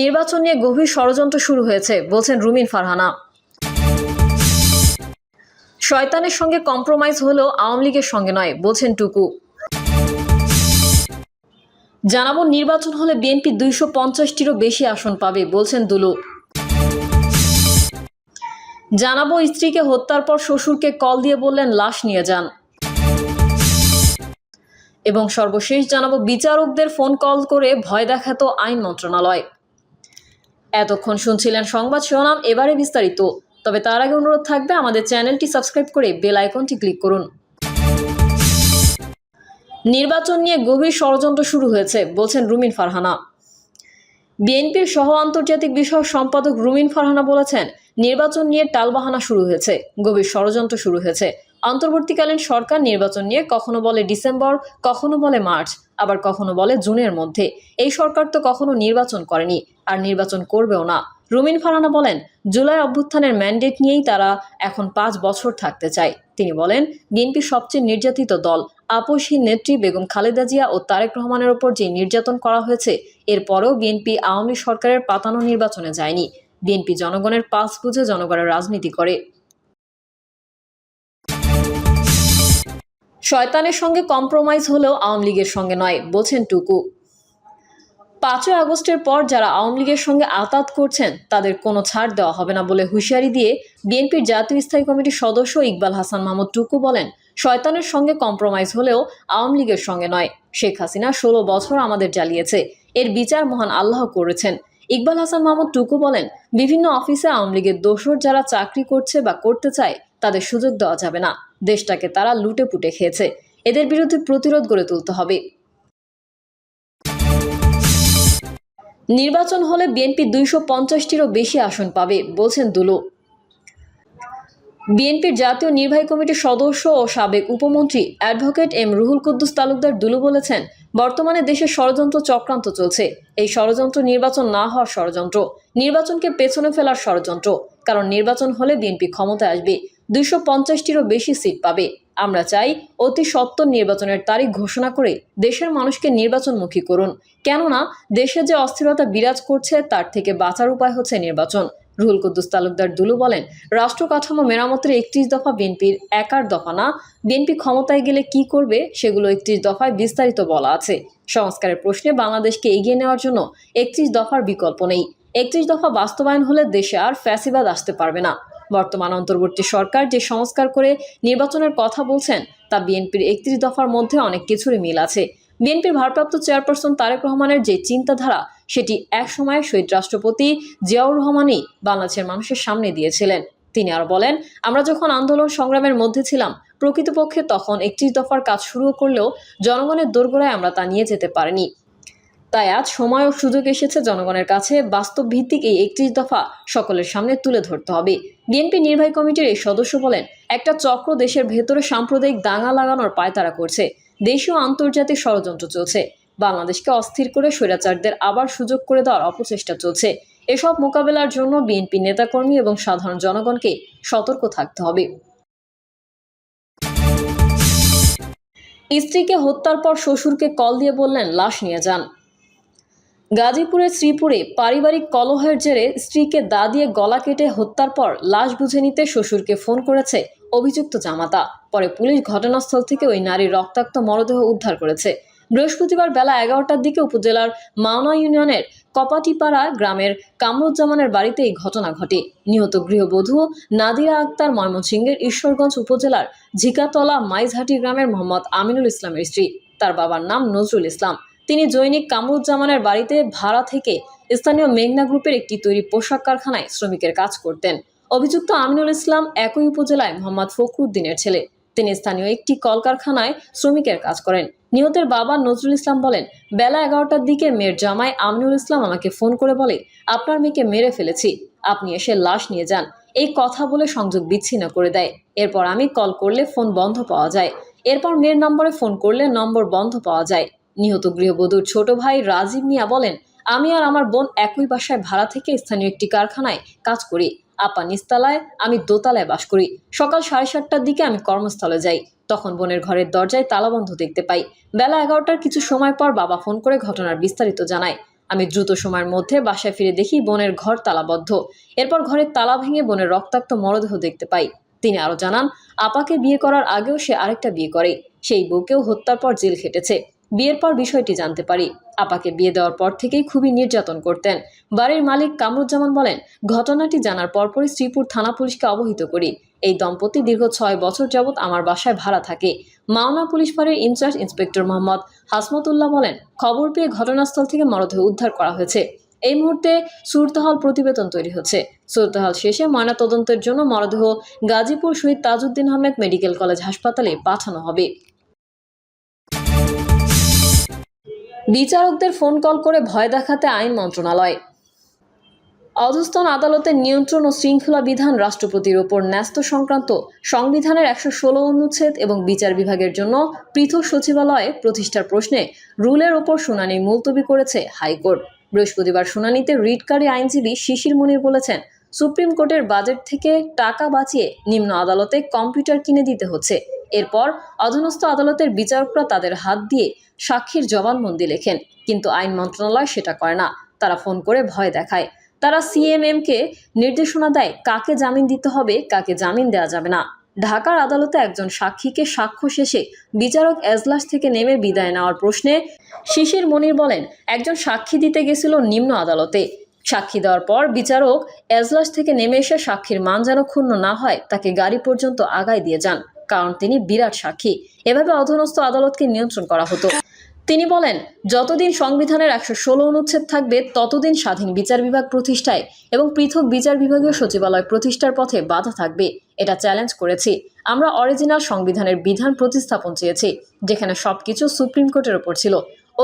নির্বাচন নিয়ে গভীর ষড়যন্ত্র শুরু হয়েছে, বলছেন রুমিন ফারহানা। শয়তানের সঙ্গে কম্প্রোমাইজ হলেও আওয়ামী লীগের সঙ্গে নয়, বলছেন টুকু। জানাব নির্বাচন হলে বিএনপি দুইশো পঞ্চাশটিরও বেশি আসন পাবে, বলছেন দুলু। জানাব স্ত্রীকে হত্যার পর শ্বশুরকে কল দিয়ে বললেন, লাশ নিয়ে যান। এবং সর্বশেষ জানাব বিচারকদের ফোন কল করে ভয় দেখাতো আইন মন্ত্রণালয়। এতক্ষণ শুনছিলেন সংবাদ শিরোনাম, এবারে বিস্তারিত। তবে তার আগে অনুরোধ থাকবে আমাদের চ্যানেলটি সাবস্ক্রাইব করে বেল আইকনটি ক্লিক করুন। নির্বাচন নিয়ে গভীর ষড়যন্ত্র শুরু হয়েছে, বলছেন রুমিন ফারহানা। বিএনপির সহ আন্তর্জাতিক বিষয়ক সম্পাদক রুমিন ফারহানা বলেছেন, নির্বাচন নিয়ে টালবাহানা শুরু হয়েছে, গভীর ষড়যন্ত্র শুরু হয়েছে। অন্তর্বর্তীকালীন সরকার নির্বাচন নিয়ে কখনো বলে ডিসেম্বর, কখনো বলে মার্চ, আবার কখনো বলে জুনের মধ্যে। এই সরকার তো কখনো নির্বাচন করেনি, আর নির্বাচন করবেও না। রুমিন ফারানা বলেন, জুলাই অভ্যুত্থানের ম্যান্ডেট নিয়েই তারা এখন পাঁচ বছর থাকতে চায়। তিনি বলেন, বিএনপি সবচেয়ে নির্যাতিত দল, আপসহীন নেত্রী বেগম খালেদা জিয়া ও তারেক রহমানের ওপর যে নির্যাতন করা হয়েছে এরপরেও বিএনপি আওয়ামী সরকারের পাতানো নির্বাচনে যায়নি। বিএনপি জনগণের পাস বুঝে জনগণের রাজনীতি করে। শয়তানের সঙ্গে কম্প্রোমাইজ হলেও আওয়ামী লীগের সঙ্গে নয়, বলছেন টুকু। পাঁচই আগস্টের পর যারা আওয়ামী লীগের সঙ্গে আতাত করছেন, তাদের কোনো ছাড় দেওয়া হবে না বলে হুঁশিয়ারি দিয়ে বিএনপির জাতীয় স্থায়ী কমিটির সদস্য ইকবাল হাসান মাহমুদ টুকু বলেন, শয়তানের সঙ্গে কম্প্রোমাইজ হলেও আওয়ামী লীগের সঙ্গে নয়। শেখ হাসিনা ষোলো বছর আমাদের জ্বালিয়েছে, এর বিচার মহান আল্লাহ করেছেন। ইকবাল হাসান মাহমুদ টুকু বলেন, বিভিন্ন অফিসে আওয়ামী লীগের দোসর যারা চাকরি করছে বা করতে চায় তাদের সুযোগ দেওয়া যাবে না। দেশটাকে তারা লুটে পুটে খেয়েছে। এদের বিরুদ্ধে প্রতিরোধ গড়ে তুলতে হবে। নির্বাচন হলে বিএনপি দুইশো পঞ্চাশটিরও বেশি আসন পাবে, বলছেন দুলু। বিএনপির জাতীয় নির্বাহী কমিটির সদস্য ও সাবেক উপমন্ত্রী অ্যাডভোকেট এম রুহুল কুদ্দুস তালুকদার দুলু বলেছেন, বর্তমানে দেশে ষড়যন্ত্র চক্রান্ত চলছে। এই ষড়যন্ত্র নির্বাচন না হওয়ার ষড়যন্ত্র। নির্বাচনকে পেছনে ফেলার ষড়যন্ত্র। কারণ নির্বাচন হলে বিএনপি ক্ষমতায় আসবে। দুইশো পঞ্চাশটিরও বেশি সিট পাবে। আমরা চাই অতি সত্বর নির্বাচনের তারিখ ঘোষণা করে দেশের মানুষকে নির্বাচনমুখী করুন। কেননা, দেশে যে অস্থিরতা বিরাজ করছে, তার থেকে বাঁচার উপায় হচ্ছে নির্বাচন। রুহুল কুদ্দুস তালুকদার দুলু বলেন, রাষ্ট্র কাঠামো মেরামতের একত্রিশ দফা বিএনপির একার দফা না। বিএনপি ক্ষমতায় গেলে কি করবে, সেগুলো একত্রিশ দফায় বিস্তারিত বলা আছে। সংস্কারের প্রশ্নে বাংলাদেশকে এগিয়ে নেওয়ার জন্য একত্রিশ দফার বিকল্প নেই। একত্রিশ দফা বাস্তবায়ন হলে দেশে আর ফ্যাসিবাদ আসতে পারবে না। বর্তমান অন্তর্বর্তী সরকার যে সংস্কার করে নির্বাচনের কথা বলছেন, তা বিএনপির একত্রিশ দফার মধ্যে অনেক কিছুরই মিল আছে। বিএনপির ভারপ্রাপ্ত চেয়ারপারসন তারেক রহমানের যে চিন্তাধারা, সেটি এক সময় শহীদ রাষ্ট্রপতি জিয়াউর রহমানই বাংলাদেশের মানুষের সামনে দিয়েছিলেন। তিনি আর বলেন, আমরা যখন আন্দোলন সংগ্রামের মধ্যে ছিলাম, প্রকৃতপক্ষে তখন একত্রিশ দফার কাজ শুরু করলেও জনগণের দোরগোড়ায় আমরা তা নিয়ে যেতে পারিনি। তাই আজ সময় ও সুযোগ এসেছে জনগণের কাছে। বাস্তব ভিত্তিক এই একত্রিশ দফা সকলের সামনে তুলে ধরতে হবে। বিএনপি নির্বাহী কমিটির এই সদস্য বলেন, একটা চক্র দেশের ভেতরে সাম্প্রদায়িক দাঙ্গা লাগানোর পায়তারা করছে। দেশীয় আন্তর্জাতিক ষড়যন্ত্র চলছে। বাংলাদেশকে অস্থির করে স্বৈরাচারদের আবার সুযোগ করে দেওয়ার অপচেষ্টা চলছে। এসব মোকাবেলার জন্য বিএনপি নেতাকর্মী এবং সাধারণ জনগণকে সতর্ক থাকতে হবে। স্ত্রীকে হত্যার পর শ্বশুরকে কল দিয়ে বললেন, লাশ নিয়ে যান। গাজীপুরের শ্রীপুরে পারিবারিক কলহের জেরে স্ত্রীকে দা দিয়ে গলা কেটে হত্যার পর লাশ বুঝে নিতে শ্বশুরকে ফোন করেছে অভিযুক্ত জামাতা। পরে পুলিশ ঘটনাস্থল থেকে ওই নারীর রক্তাক্ত মরদেহ উদ্ধার করেছে। বৃহস্পতিবার বেলা এগারোটার দিকে উপজেলার মাওনা ইউনিয়নের কপাটিপাড়া গ্রামের কামরুজ্জামানের বাড়িতে এই ঘটনা ঘটে। নিহত গৃহবধূ নাদিরা আক্তার ময়মনসিংহের ঈশ্বরগঞ্জ উপজেলার ঝিকাতলা মাইজহাটি গ্রামের মোহাম্মদ আমিনুল ইসলামের স্ত্রী। তার বাবার নাম নজরুল ইসলাম। তিনি জৈনিক কামরুজ্জামানের বাড়িতে ভাড়া থেকে স্থানীয় মেঘনা গ্রুপের একটি তৈরি পোশাক কারখানায় শ্রমিকের কাজ করতেন। অভিযুক্ত আমিনুল ইসলাম একই উপজেলায় মোহাম্মদ ফখরুদ্দিনের ছেলে। তিনি স্থানীয় একটি কলকারখানায় শ্রমিকের কাজ করেন। নিহতের বাবা নজরুল ইসলাম বলেন, বেলা এগারোটার দিকে মেয়ের জামাই আমিনুল ইসলাম আমাকে ফোন করে বলে, আপনার মেয়েকে মেরে ফেলেছি, আপনি এসে লাশ নিয়ে যান। এই কথা বলে সংযোগ বিচ্ছিন্ন করে দেয়। এরপর আমি কল করলে ফোন বন্ধ পাওয়া যায়। এরপর মেয়ের নম্বরে ফোন করলে নম্বর বন্ধ পাওয়া যায়। নিহত গৃহবধূর ছোট ভাই রাজীব মিয়া বলেন, আমি আর আমার বোন একই বাসায় ভাড়া থেকে স্থানীয় একটি কারখানায় কাজ করি। আপা নিস্তালায়, আমি দোতলায় বাস করি। সকাল সাড়ে সাতটার দিকে আমি কর্মস্থলে যাই। তখন বোনের ঘরের দরজায় তালাবন্ধ দেখতে পাই। বেলা এগারোটার কিছু সময় পর বাবা ফোন করে ঘটনার বিস্তারিত জানায়। আমি দ্রুত সময়ের মধ্যে বাসায় ফিরে দেখি বোনের ঘর তালাবদ্ধ। এরপর ঘরের তালা ভেঙে বোনের রক্তাক্ত মরদেহ দেখতে পাই। তিনি আরও জানান, আপাকে বিয়ে করার আগেও সে আরেকটা বিয়ে করে। সেই বউকেও হত্যার পর জেল খেটেছে। বিয়ের পর বিষয়টি জানতে পারি। আপাকে বিয়ে দেওয়ার পর থেকেই খুবই নির্যাতন করতেন। বাড়ির মালিক কামরুজ্জামান বলেন, ঘটনাটি জানার পরপরই শ্রীপুর থানা পুলিশকে অবহিত করি। এই দম্পতি দীর্ঘ ছয় বছর যাবৎ আমার বাসায় ভাড়া থাকে। মাওনা পুলিশ ফাঁড়ির in charge inspector Mohammad Hasmatullah বলেন, খবর পেয়ে ঘটনাস্থল থেকে মরদেহ উদ্ধার করা হয়েছে। এই মুহূর্তে সুরতাহাল প্রতিবেদন তৈরি হচ্ছে। সুরতাহাল শেষে ময়নাতদন্তের জন্য মরদেহ গাজীপুর শহীদ তাজউদ্দিন আহমেদ মেডিকেল কলেজ হাসপাতালে পাঠানো হবে। বিচারকদের ফোন কল করে ভয় দেখাতে আইন মন্ত্রণালয়। অধস্তন আদালতের নিয়ন্ত্রণ ও শৃঙ্খলা বিধান রাষ্ট্রপতির ওপর ন্যস্ত সংক্রান্ত সংবিধানের একশো ষোলো অনুচ্ছেদ এবং বিচার বিভাগের জন্য পৃথক সচিবালয়ে প্রতিষ্ঠার প্রশ্নে রুলের ওপর শুনানি মুলতবি করেছে হাইকোর্ট। বৃহস্পতিবার শুনানিতে রিটকারী আইনজীবী শিশির মুনির বলেছেন সুপ্রিম কোর্টের বাজেট থেকে টাকা বাঁচিয়ে নিম্ন আদালতে কম্পিউটার কিনে দিতে হচ্ছে। এরপর অধীনস্থ আদালতের বিচারকরা তাদের হাত দিয়ে সাক্ষীর জবানবন্দি লেখেন। কিন্তু আইন মন্ত্রণালয় সেটা করে না। তারা ফোন করে ভয় দেখায়। তারা সিএমএমকে নির্দেশনা দেয় কাকে জামিন দিতে হবে, কাকে জামিন দেওয়া যাবে না। ঢাকার আদালতে একজন সাক্ষীকে সাক্ষ্য শেষে বিচারক এজলাস থেকে নেমে বিদায় নেওয়ার প্রশ্নে শিশির মনির বলেন, একজন সাক্ষী দিতে গেছিল নিম্ন আদালতে। সাক্ষী দেওয়ার পর বিচারক এজলাস থেকে নেমে এসে সাক্ষীর মান যেন ক্ষুণ্ণ না হয়, তাকে গাড়ি পর্যন্ত আগায় দিয়ে যান, কারণ তিনি বিরাট সাক্ষী। এভাবে অধীনস্থ আদালতকে নিয়ন্ত্রণ করা হতো। তিনি বলেন, যতদিন সংবিধানের একশো ষোলো অনুচ্ছেদ থাকবে, ততদিন স্বাধীন বিচার বিভাগ প্রতিষ্ঠায় এবং পৃথক বিচার বিভাগীয় সচিবালয় প্রতিষ্ঠার পথে বাধা থাকবে। এটা চ্যালেঞ্জ করেছি। আমরা অরিজিনাল সংবিধানের বিধান প্রতিস্থাপন চেয়েছি, যেখানে সবকিছু সুপ্রিম কোর্টের ওপর ছিল।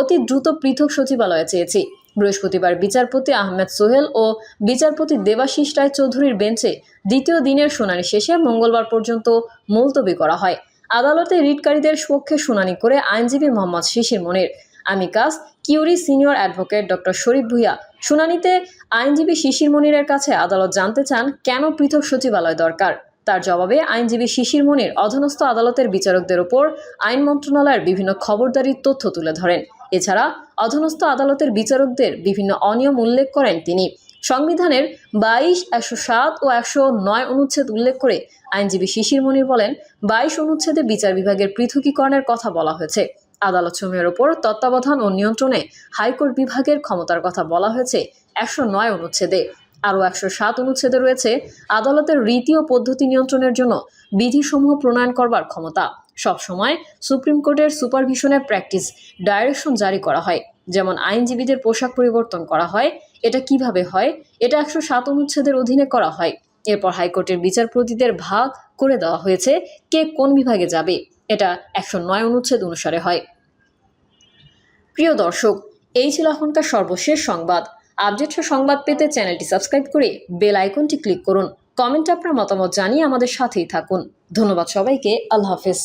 অতি দ্রুত পৃথক সচিবালয়ে চেয়েছি। বৃহস্পতিবার বিচারপতি আহমেদ সোহেল ও বিচারপতি দেবাশিস রায় চৌধুরীর বেঞ্চে দ্বিতীয় দিনের শুনানি শেষে মঙ্গলবার পর্যন্ত মুলতবি করা হয়। আদালতে রিটকারীদের পক্ষে শুনানি করে আইনজীবী Mohammad Shishir Monir, amicus curiae senior advocate doctor Sharif Bhuiyan. শুনানিতে আইনজীবী শিশির মনিরের কাছে আদালত জানতে চান, কেন পৃথক সচিবালয় দরকার? তার জবাবে আইনজীবী শিশির মনির অধীনস্থ আদালতের বিচারকদের ওপর আইন মন্ত্রণালয়ের বিভিন্ন খবরদারির তথ্য তুলে ধরেন। এছাড়া অধীনস্থ আদালতের বিচারকদের বিভিন্ন অনিয়ম উল্লেখ করেন তিনি। সংবিধানের বাইশ, একশো সাত ও একশো নয় অনুচ্ছেদ উল্লেখ করে আইনজীবী শিশির মনির বলেন, বাইশ অনুচ্ছেদে বিচার বিভাগের পৃথকীকরণের কথা বলা হয়েছে। আদালত সমূহের ওপর তত্ত্বাবধান ও নিয়ন্ত্রণে হাইকোর্ট বিভাগের ক্ষমতার কথা বলা হয়েছে একশো নয় অনুচ্ছেদে। আরও একশো সাত অনুচ্ছেদে রয়েছে, আদালতের রীতি ও পদ্ধতি নিয়ন্ত্রণের জন্য বিধিসমূহ প্রণয়ন করবার ক্ষমতা। সবসময় সুপ্রিম কোর্টের সুপারভিশনের প্র্যাকটিস ডাইরেকশন জারি করা হয়। যেমন আইনজীবীদের পোশাক পরিবর্তন করা হয়, এটা কীভাবে হয়, এটা একশো সাত অনুচ্ছেদের অধীনে করা হয়। এরপর হাইকোর্টের বিচারপতিদের ভাগ করে দেওয়া হয়েছে কে কোন বিভাগে যাবে, এটা একশো নয় অনুচ্ছেদ অনুসারে হয়। প্রিয় দর্শক, এই ছিল এখনকার সর্বশেষ সংবাদ। আপডেট সংবাদ পেতে চ্যানেলটি সাবস্ক্রাইব করে বেল আইকনটি ক্লিক করুন। কমেন্টে আপনার মতামত জানিয়ে আমাদের সাথেই থাকুন। ধন্যবাদ সবাইকে, আল্লাহ হাফেজ।